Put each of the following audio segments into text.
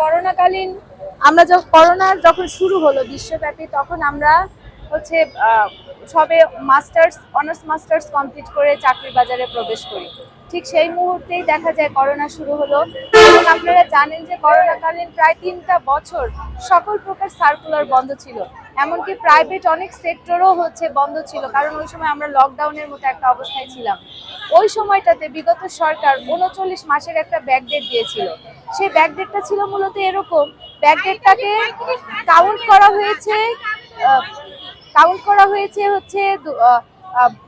করোনাকালীন, আমরা যখন করোনার যখন শুরু হলো বিশ্বব্যাপী, তখন আমরা হচ্ছে সবে মাস্টার্স, অনার্স মাস্টার্স কমপ্লিট করে চাকরি বাজারে প্রবেশ করি। ঠিক সেই মুহূর্তেই দেখা যায় করোনা শুরু হলো। এবং আপনারা জানেন যে করোনাকালীন প্রায় তিনটা বছর সকল প্রকার সার্কুলার বন্ধ ছিল। এমনকি প্রাইভেট অনেক সেক্টরও হচ্ছে বন্ধ ছিল, কারণ ওই সময় আমরা লকডাউনের মতো একটা অবস্থায় ছিলাম। ওই সময়টাতে বিগত সরকার উনচল্লিশ মাসের একটা ব্যাকডেট দিয়েছিল। সেই ব্যাকডেটটা ছিল মূলত এরকম। ব্যাকডেটটাকে কাউন্ট করা হয়েছে কাউন্ট করা হয়েছে হচ্ছে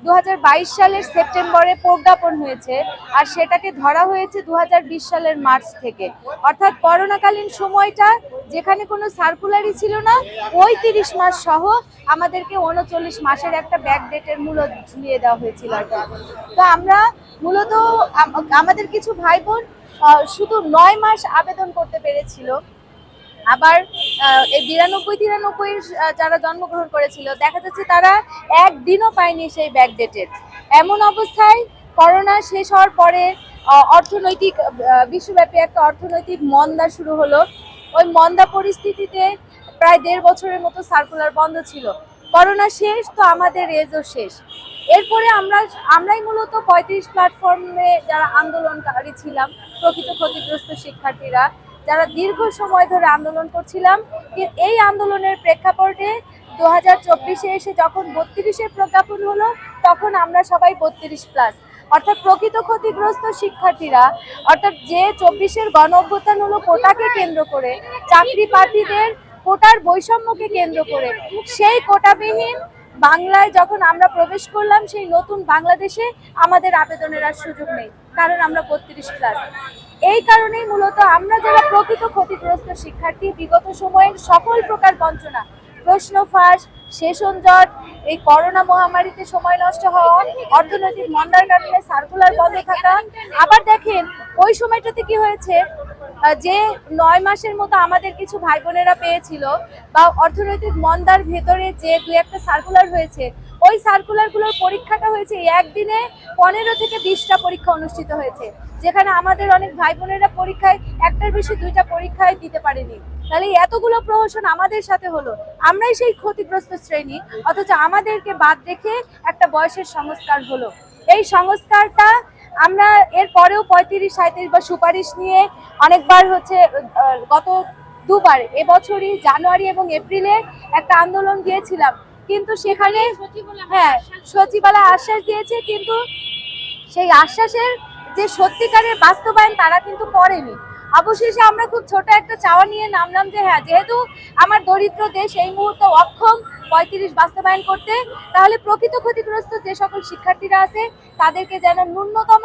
দু হাজার বাইশ সালের সেপ্টেম্বরে প্রজ্ঞাপন হয়েছে আর সেটাকে ধরা হয়েছে দু হাজার বিশ সালের মার্চ থেকে। অর্থাৎ করোনাকালীন সময়টা যেখানে কোনো সার্কুলারই ছিল না ওই তিরিশ মাস সহ আমাদেরকে উনচল্লিশ মাসের একটা ব্যাক ডেটের মূল্য ঝুলিয়ে দেওয়া হয়েছিল তো আমরা মূলত আমাদের কিছু ভাই বোন শুধু নয় মাস আবেদন করতে পেরেছিল। আবার এই বিরানব্বই তিরানব্বই যারা জন্মগ্রহণ করেছিল, দেখা যাচ্ছে তারা একদিনও পায়নি সেই ব্যাক ডেটের এমন অবস্থায় করোনা শেষ হওয়ার পরে অর্থনৈতিক বিশ্বব্যাপী একটা অর্থনৈতিক মন্দা শুরু হলো। ওই মন্দা পরিস্থিতিতে প্রায় দেড় বছরের মতো সার্কুলার বন্ধ ছিল। করোনা শেষ তো আমাদের এজও শেষ। এরপরে আমরা, আমরাই মূলত পঁয়ত্রিশ প্ল্যাটফর্মে যারা আন্দোলনকারী ছিলাম, প্রকৃত ক্ষতিগ্রস্ত শিক্ষার্থীরা, যারা দীর্ঘ সময় ধরে আন্দোলন করছিলাম এই আন্দোলনের প্রেক্ষাপটে দু হাজার চব্বিশে এসে যখন বত্রিশের প্রজ্ঞাপন হলো, তখন আমরা সবাই বত্রিশ প্লাস অর্থাৎ প্রকৃত ক্ষতিগ্রস্ত শিক্ষার্থীরা, অর্থাৎ যে চব্বিশের গণ অভ্যুত্থান হলো, কোটাকে কেন্দ্র করে চাকরি প্রার্থীদের কোটার বৈষম্যকে কেন্দ্র করে। সেই কোটাবিহীন বাংলায় যখন আমরা প্রবেশ করলাম, সেই নতুন বাংলাদেশে আমাদের আবেদনের আর সুযোগ নেই, কারণ আমরা বত্রিশ প্লাস এই কারণেই মূলত আমরা যারা প্রকৃত ক্ষতিগ্রস্ত শিক্ষার্থী, বিগত সময়ের সকল প্রকার বঞ্চনা, প্রশ্ন ফাঁস, সেশন জট, এই করোনা মহামারীতে সময় নষ্ট হওয়া, অর্থনৈতিক মন্দার কারণে সার্কুলার বন্ধ থাকা, আবার দেখেন ওই সময়টাতে কি হয়েছে? যে নয় মাসের মতো আমাদের কিছু ভাই বোনেরা পেয়েছিল বা অর্থনৈতিক মন্দার ভেতরে যে দু একটা সার্কুলার হয়েছে, ওই সার্কুলারগুলোর পরীক্ষাটা হয়েছে একদিনে পনেরো থেকে বিশটা পরীক্ষা অনুষ্ঠিত হয়েছে, যেখানে আমাদের অনেক ভাই বোনেরা পরীক্ষায়, একটার বেশি দুইটা পরীক্ষায় দিতে পারেনি। তাহলে এতগুলো প্রহসন আমাদের সাথে হলো, আমরাই সেই ক্ষতিগ্রস্ত শ্রেণি, অথচ আমাদেরকে বাদ রেখে একটা বয়সের সংস্কার হলো। এই সংস্কারটা আমরা এর পরেও পঁয়ত্রিশ সাঁত্রিশ বা সুপারিশ নিয়ে অনেকবার হচ্ছে গত দুবার এবছরই জানুয়ারি এবং এপ্রিলে একটা আন্দোলন দিয়েছিলাম কিন্তু সেখানে হ্যাঁ সচিবালয় আশ্বাস দিয়েছে কিন্তু সেই আশ্বাসের যে সত্যিকারের বাস্তবায়ন তারা কিন্তু করেনি। অবশেষে আমরা খুব ছোট একটা চাওয়া নিয়ে নামলাম যে হ্যাঁ যেহেতু আমার দরিদ্র দেশ এই মুহূর্তে অক্ষম পঁয়ত্রিশ বাস্তবায়ন করতে, তাহলে প্রকৃত ক্ষতিগ্রস্ত যে সকল শিক্ষার্থীরা আছে, তাদেরকে যেন ন্যূনতম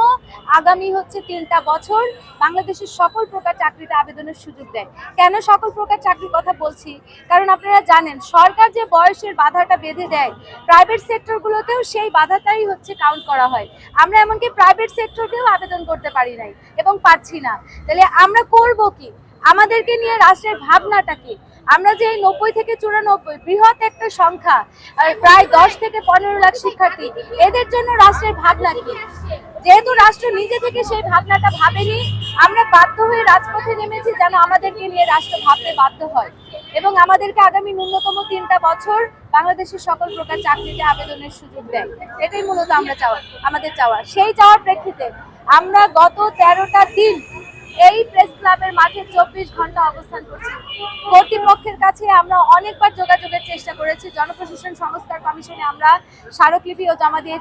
আগামী হচ্ছে তিনটা বছর বাংলাদেশের সকল প্রকার চাকরিতে আবেদনের সুযোগ দেয়। কেন সকল প্রকার চাকরির কথা বলছি? কারণ আপনারা জানেন, সরকার যে বয়সের বাধাটা বেঁধে দেয় প্রাইভেট সেক্টরগুলোতেও সেই বাধাটাই হচ্ছে কাউন্ট করা হয়। আমরা এমনকি প্রাইভেট সেক্টরকেও আবেদন করতে পারি নাই এবং পারছি না। তাহলে আমরা করব কি? আমাদেরকে নিয়ে রাষ্ট্রের ভাবনাটা কি? আমরা যে এই নব্বই থেকে চুরানব্বই বৃহৎ একটা সংখ্যা প্রায় দশ থেকে পনেরো লাখ শিক্ষার্থী, এদের জন্য রাষ্ট্রের ভাবনা কি? যেহেতু রাষ্ট্র নিজে থেকে সেই ভাবনাটা ভাবেনি, আমরা বাধ্য হয়ে রাজপথে নেমেছি যেন আমাদেরকে নিয়ে রাষ্ট্র ভাবতে বাধ্য হয়। এবং আমাদেরকে আগামী ন্যূনতম তিনটা বছর বাংলাদেশের সকল প্রকার চাকরিতে আবেদনের সুযোগ দেয়। এটাই মূলত আমরা চাওয়া, আমাদের চাওয়া। সেই চাওয়ার প্রেক্ষিতে আমরা গত তেরোটা দিন এই প্রেস ক্লাবের মাঠে চব্বিশ ঘণ্টা অবস্থান করছি। কর্তৃপক্ষের কাছে আমরা অনেকবার যোগাযোগের চেষ্টা করেছি। জনপ্রশাসন সংস্কার কমিশনে আমরা স্মারকলিপিও জমা দিয়ে